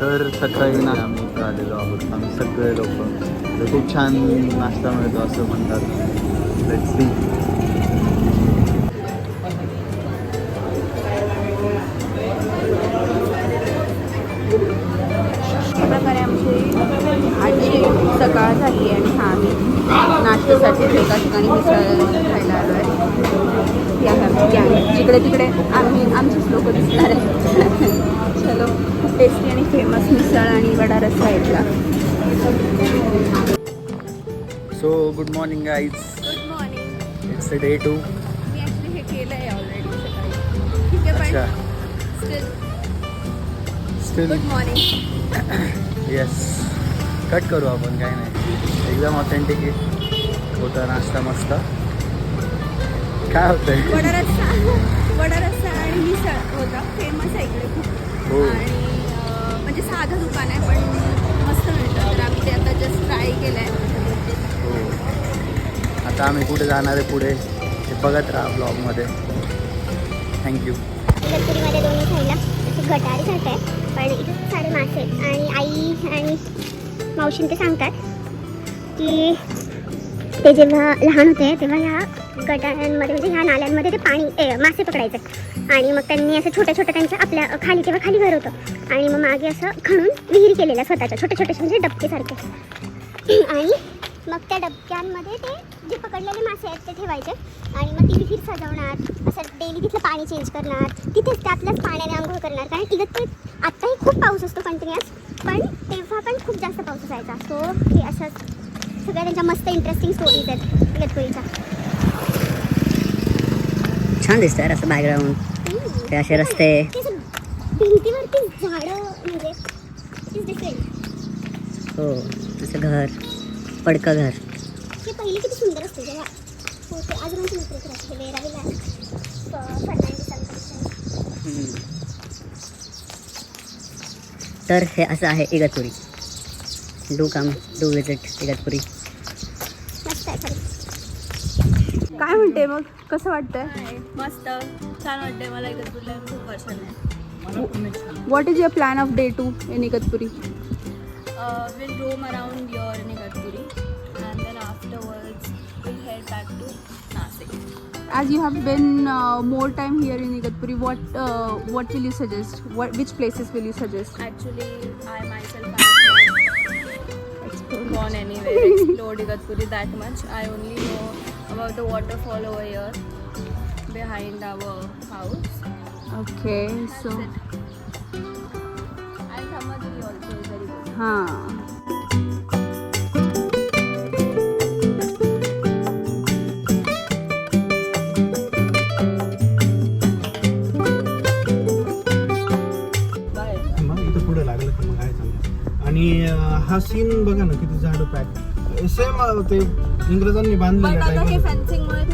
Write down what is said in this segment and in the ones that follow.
तर सकाळी ना आम्ही इथं आलेलो आहोत. आम्ही सगळे लोक. तर खूप छान नाश्ता मिळतो असं म्हणतात. लेट्स सी प्रकारे आमची आजची सकाळ झाली आणि हा आम्ही नाश्त्यासाठी एका ठिकाणी मिसळ खायला आलो आहे. आमची जिकडे तिकडे आम्ही आमचीच लोक दिसणार आहे चलो खूप टेस्टी आणि फेमस मिसळ आणि वडा रस्सा इथला. So good morning guys good morning it's day two me actually हे केलं आहे ऑलरेडी सकाळी. ठीक आहे अच्छा. पण still still good morning yes cut करू आपण काय नाही. एकदम ऑथेंटिक होता नाश्ता मस्त. काय होतंय? वडा रस्सा. वडा रस्सा आणि मिसळ होता. फेमस आहे इकडे खूप. आणि अं, म्हणजे साधं दुकान आहे पण मस्त मिळतं. तर आम्ही ते आता जस्ट ट्राय केलं आहे हो. आता आम्ही कुठे जाणार आहे पुढे? ते बघत राहा ब्लॉगमध्ये थँक्यू इगतपुरीमध्ये दोन्ही अशी गटारी घाट आहे. पण इथे खूप सारे मासे आहेत. आणि आई आणि मावशीन ते सांगतात की ते जेव्हा लहान होते तेव्हा ह्या गटारांमध्ये म्हणजे ह्या नाल्यांमध्ये ते पाणी ए, मासे पकडायचे. आणि मग त्यांनी असं छोट्या छोट्या त्यांच्या आपल्या खाली किंवा खाली घर होतं. आणि मग मागे असं खणून विहीर केलेल्या स्वतःच्या छोटे छोटेसे म्हणजे डबकेसारखे आणि मग त्या डबक्यांमध्ये ते जे पकडलेले मासे आहेत ते ठेवायचे. आणि मग ती विहीर सजवणार असं डेली तिथलं पाणी चेंज करणार तिथेच त्यातल्याच पाण्याने आंघोळ करणार. कारण ते आत्ताही खूप पाऊस असतो कंटिन्युअस पण तेव्हा पण खूप जास्त पाऊस असायचा. सो हे असं सगळ्या त्यांच्या मस्त इंटरेस्टिंग स्टोरीज आहेत इगतपुरीच्या छान दिसतंय असं बॅकग्राऊंड ते असे रस्ते. हो असं घर. पडकं घर. तर हे असं आहे Igatpuri. Do come do visit Igatpuri. काय म्हणते मग कसं वाटतंय मस्त छान वाटते मला इकडे खूप वर्षांनी what is your plan of day two in Igatpuri will roam around your in Igatpuri and then afterwards will head back to Nashik As you have been uh, more time here in Igatpuri, what uh, what will you suggest? What which places will you suggest? Actually, I myself not gone anywhere, explored Igatpuri that much. I only know about the waterfall over here behind our house. Okay, so And Ramaduri also is very good. हाँ आणि हा scene बघा ना किती झाडं pack same ते इंग्रजांनी पण बांधलेल्या आता हे टाईप फेन्सिंगमुळे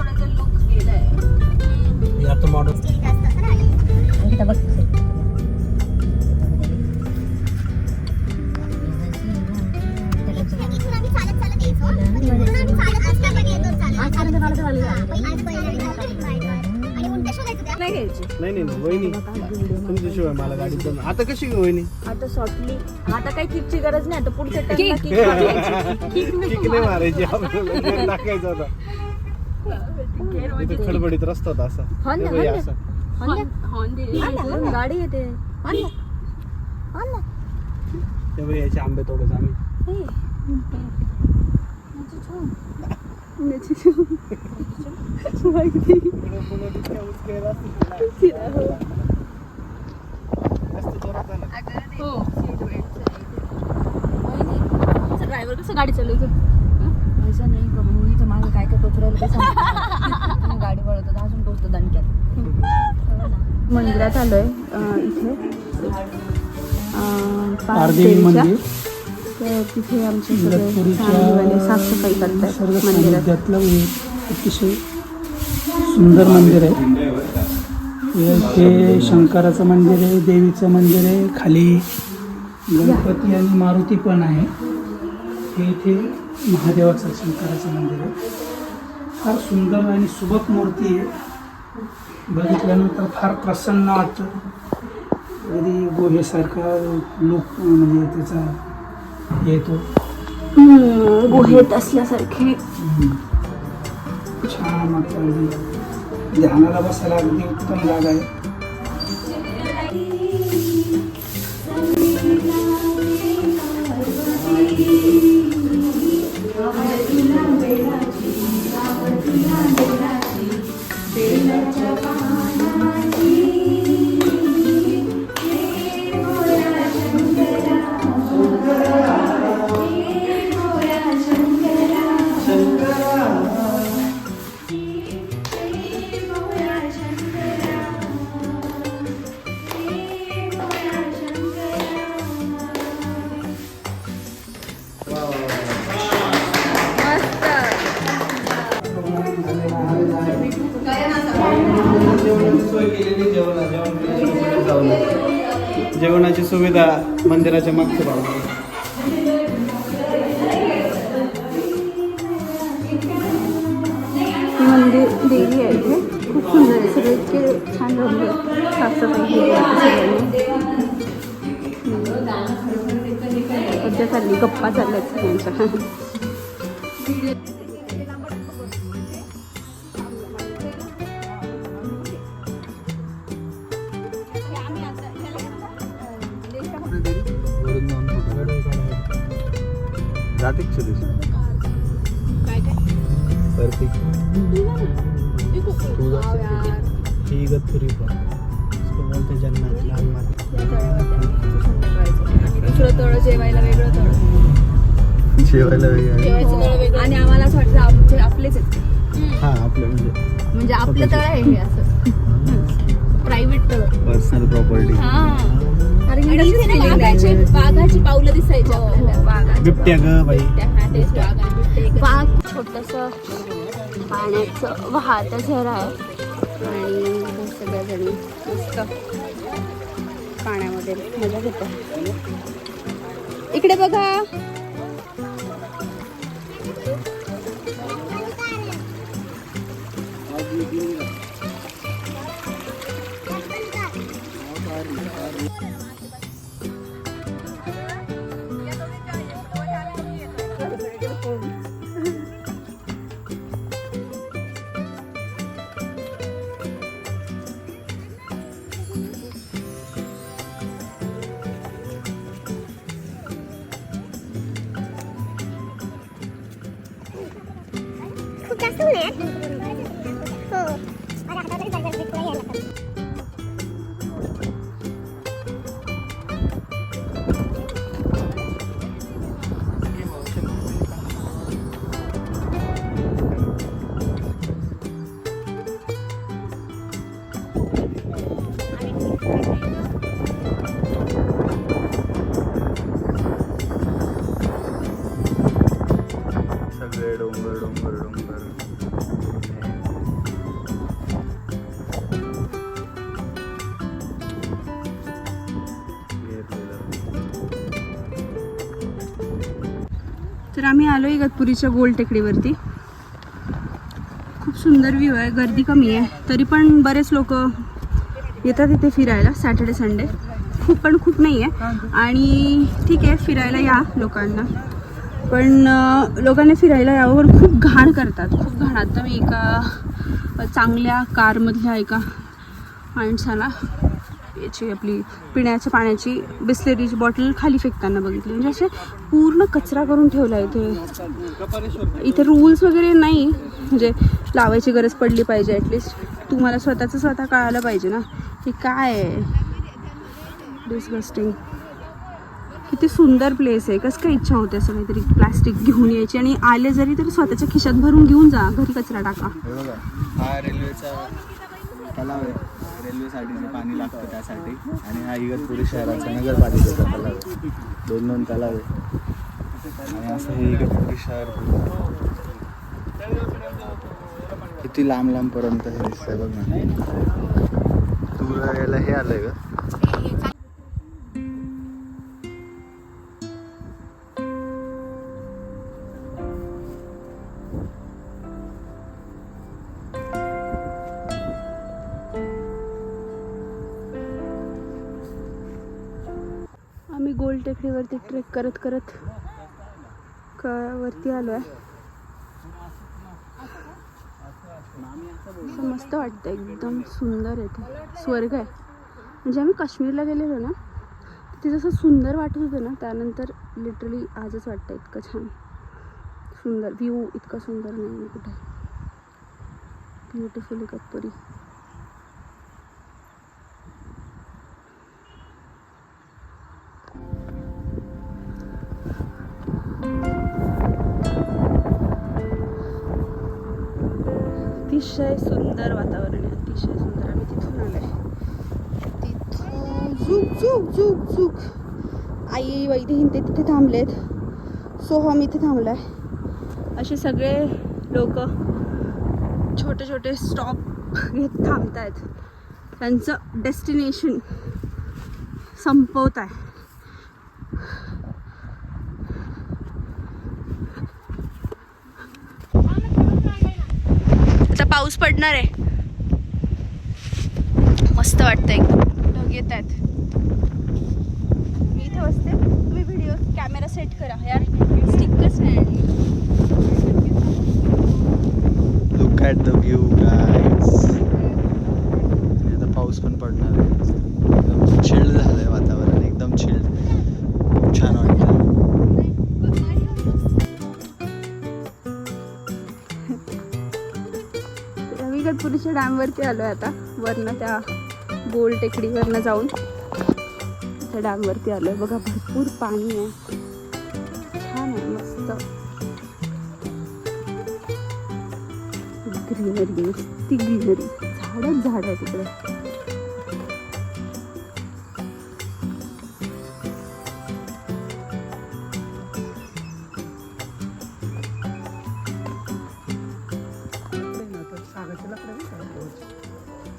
नाही घ्यायची. नाही नाही नाही, वहिनी. तुमच्याशिवाय मला जाणं आता कशी गं वहिनी? आता सॉफ्टली आता काही किकची गरज नाही. आता पुढच्या. टाइमला किक नाही मारायची. आपल्याला gear टाकायचा होता इथे खडबडीत रस्ता होता असा. हा ना, हे बघ, हा ना. असा. किक गाडी येते. ते बघ, याचे आंबे तोडत आम्ही. जोरात झालं. ड्रायव्हर कसं गाडी चालवतो असं नाही करू इथं माझं काय काय सांगतो गाडी वळवतो अजून टोचतो दणक्यात मंदिरात आलोय इथे पाच तिथे आमचे सगळे फॅमिलीवाले साफसफाई करतात सर्व मंदिरात अतिशय सुंदर मंदिर आहे. हे- शंकराचं मंदिर आहे देवीचं मंदिर आहे खाली गणपती आणि मारुती पण आहे. हे इथे महादेवाचं शंकराचं मंदिर आहे. फार सुंदर आणि सुबक मूर्ती आहे. बघितल्यानंतर फार प्रसन्न वाटतं. अगदी गोहेसारखा लोक म्हणजे त्याचा येतो. गुहेत असल्यासारखे. छान वाटतं ध्यानाला बसायला अगदी उत्तम जागा आहे. जेवणाची सुविधा मंदिराच्या मागच्या भागात मंदिर देवी आहे इथे. खूप सुंदर आहे. सगळे इतके छान रंग साफसफाई केली आहे चालली गप्पा चालल्यात सगळ्यांच्या. ही इसको बोलते जन्नत लाल माती दुसरं तळ जेवायला वेगळं तळ. जेवायला वेगळं. जेवायचं तळ वेगळं. आणि आम्हाला असं वाटतं आमचे आपलेच आहेत. हा आपलं म्हणजे. म्हणजे आपलं तळ आहे हे असं. प्रायव्हेट तळ. पर्सनल प्रॉपर्टी वाघाची वाघाची पावलं दिसायची आपल्याला. वाघाची बिबट्या ग बाई. हा बिबटे. वाघ छोटस पाण्याचं वाहत झरा आहे. आणि सगळ्याजणी मस्त पाण्यामध्ये मजा घेतात इकडे बघा. खूप जास्त तर आम्ही आलो इगतपुरीच्या गोल टेकडीवरती. खूप सुंदर व्ह्यू आहे गर्दी कमी आहे. तरी पण बरेच लोक येतात इथे फिरायला सॅटर्डे संडे खूप पण खूप नाही आहे. आणि ठीक आहे फिरायला या लोकांना. पण लोकांना फिरायला यावं खूप घाण करतात. खूप घाण आता मी एका चांगल्या कारमधल्या एका माणसाला याची आपली पिण्याच्या पाण्याची बिस्लेरीची बॉटल खाली फेकताना बघितली. म्हणजे असे पूर्ण कचरा करून ठेवला इथे. इथे रूल्स वगैरे नाही. म्हणजे लावायची गरज पडली पाहिजे ॲटलिस्ट तुम्हाला स्वतःचं स्वतः कळायला पाहिजे ना. की काय आहे? डिस्गस्टिंग किती सुंदर प्लेस आहे. कसं काय इच्छा होते असं काहीतरी प्लास्टिक घेऊन यायची आणि आले जरी तरी स्वतःच्या खिशात भरून घेऊन जा. घरी कचरा टाका. हा रेल्वेचा तलाव आहे. रेल्वेसाठीचं पाणी लागतं त्यासाठी. आणि हा इगतपुरी शहराचा नगरपालिकेचा तलाव आहे. दोन दोन तलाव आहे. आणि असं हे इगतपुरी शहर किती लांब लांबपर्यंत हे दिसतंय बघ ना. दूर यायला हे आलंय का ट्रेक करत करत क वरती आलो आहे असं मस्त वाटतं एकदम सुंदर आहे ते. स्वर्ग आहे. म्हणजे आम्ही काश्मीरला गेलेलो ना तिथे जसं सुंदर वाटत होतं ना त्यानंतर लिटरली आजच वाटतं इतकं छान. सुंदर व्ह्यू इतका सुंदर नाही कुठे. ब्युटिफुल इगतपुरी अतिशय सुंदर वातावरण आहे. अतिशय सुंदर. आम्ही तिथून आलोय. तिथून झुक झुक झुक झुक आई वैदेहीन ते तिथे थांबलेत. सोहम इथे थांबलाय. असे सगळे लोक छोटे छोटे स्टॉप घेत थांबत आहेत त्यांचं डेस्टिनेशन संपवत आहे आता पाऊस पडणार आहे. मस्त वाटतं एकदम ढग येत आहेत. मी इथे बसते. तुम्ही व्हिडिओ कॅमेरा सेट करा. यार स्टिकच नाही look at the view guys आता पाऊस पण पडणार आहे. एकदम चिल्ड झालं आहे वातावरण. एकदम चिल्ड खूप छान वाटतं आम्ही इगतपुरीच्या डॅमवरती आलो आहे आता. वरनं त्या गोल टेकडीवरनं जाऊन त्या डॅमवरती आलो आहे बघा भरपूर पाणी आहे. छान आहे मस्त. ग्रीनरी ती ग्रीनरी. झाडच झाड आहे तिकडे.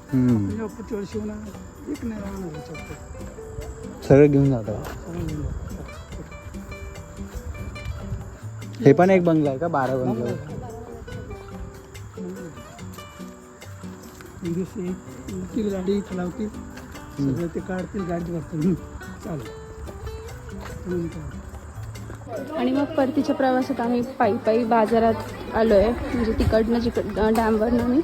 हम्म. पतीवर शिवणार एक नाही राहणार याच्यात. सगळं घेऊन जातो. हे पण एक बंगला आहे का? बारा बंगला. गाडी लावतील सगळं ते काढतील गाडी चालेल. आणि मग परतीच्या प्रवासात आम्ही पायी पायी बाजारात आलो आहे म्हणजे तिकडनं जिकड डॅमवरनं आम्ही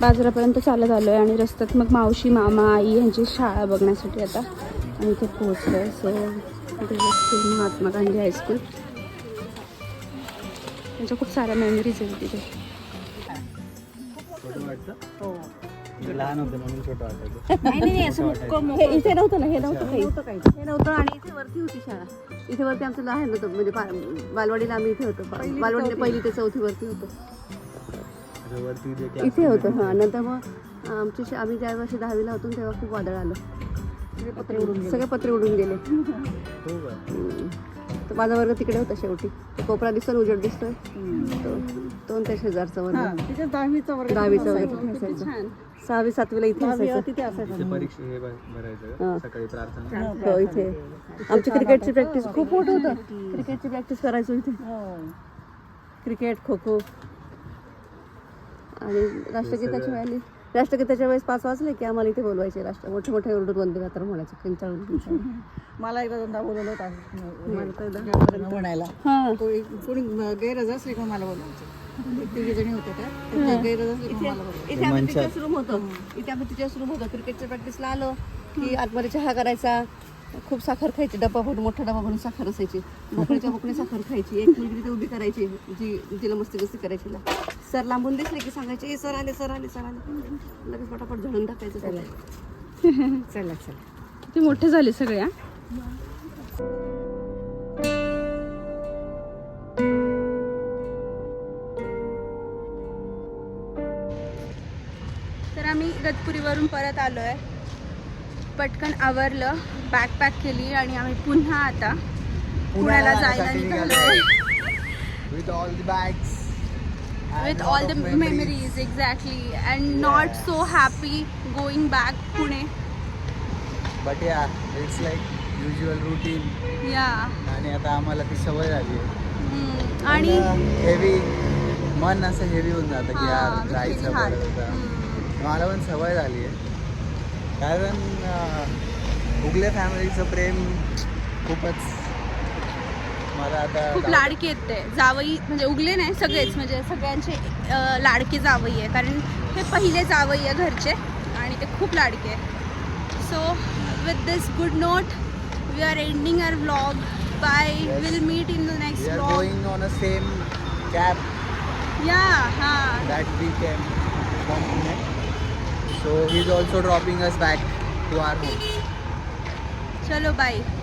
बाजारापर्यंत चालत आलो आहे आणि रस्त्यात मग मावशी मामा आई यांची शाळा बघण्यासाठी आता आम्ही इथे पोहोचलो आहे so school Mahatma Gandhi high school त्यांच्या खूप साऱ्या मेमरीज आहेत तिथे. छोटं वाटतं? मी लहान होते म्हणून छोटं वाटायचं. हे इथे नव्हतं ना हे नव्हतं काही. हे नव्हतं आणि इथे वरती होती शाळा. इथे वरती आमचं लहान होतं म्हणजे बालवाडीला आम्ही इथे होतो. बालवाडीला पहिली ते चौथी वरती होतो. इथे होतं हां. नंतर मग आमची आम्ही ज्या वर्षी दहावीला होतो तेव्हा खूप वादळ आलं. सगळे पत्रे उडून गेले. हो. तर माझा वर्ग तिकडे होता शेवटी. तो कोपरा दिसतो ना उजेड दिसतोय. तो तो शेजारचा वर्ग. दहावीचा वर्ग. तिथे असायचा. सहावी सातवीला इथे असायचं. इथे परीक्षा हे भ- भरायचं का? हां. सकाळी प्रार्थना. हो इथे. आमची क्रिकेटची प्रॅक्टिस खूप मोठं होतं. क्रिकेटची प्रॅक्टिस करायचो इथे. क्रिकेट खो खो आणि राष्ट्रगीताच्या वेळेला राष्ट्रगीताच्या वेळेस पाच वाजले की आम्हाला इथे बोलवायचे राष्ट्र मोठे मोठे ओरडून वंदे मातरम म्हणायचे किंचाळून किंचाळून. मला एकदा दोनदा बोलवलं होतं म्हणायला. कोणी कोणी गैरहजर असले का मला बोलायचं तिघी जणी होत्या त्या. असले मला इथे आम्ही तिच्याच रूम होतो. इथे आम्ही तिच्याच रूम होतो. क्रिकेटच्या प्रॅक्टिसला आलो की आतमध्ये चहा करायचा. खूप साखर खायची डब्बा भरून मोठा डबा भरून साखर असायची. बोकड्याच्या बोकडी साखर खायची एक मुलगी तिथे उभी करायची जी जिला मस्ती मस्ती करायची. सर लांबून दिसले की सांगायचे "ए, सर आले सर आले सर आले. लगेच पटापट झळून टाकायचं त्याला. चला चला. किती मोठे झाले सगळे हा? तर आम्ही इगतपुरीवरून परत आलो आहे पटकन आवरलं बॅग पॅक केली आणि आम्ही पुन्हा आता पुण्याला जायला निघालोय. With all the bags with all the memories. exactly. And not so happy going back Pune. But yeah it's like usual routine yeah. आणि आता आम्हाला ती सवय झाली आहे. आणि हेवी मन असं हेवी होऊन जातं की यार जायचं. मला पण सवय झाली कारण अं, उगले फॅमिलीचं प्रेम खूपच मला आता खूप लाडके आहेत ते. जावई म्हणजे उगले नाही सगळेच. म्हणजे सगळ्यांचे अं, लाडके जावई आहे कारण हे पहिले जावई आहे घरचे आणि ते खूप लाडके आहे so with this good note we are ending our vlog bye. Will meet in the next vlog on a same cab या हां that we came from Pune. So he's also dropping us back to our home. चलो bye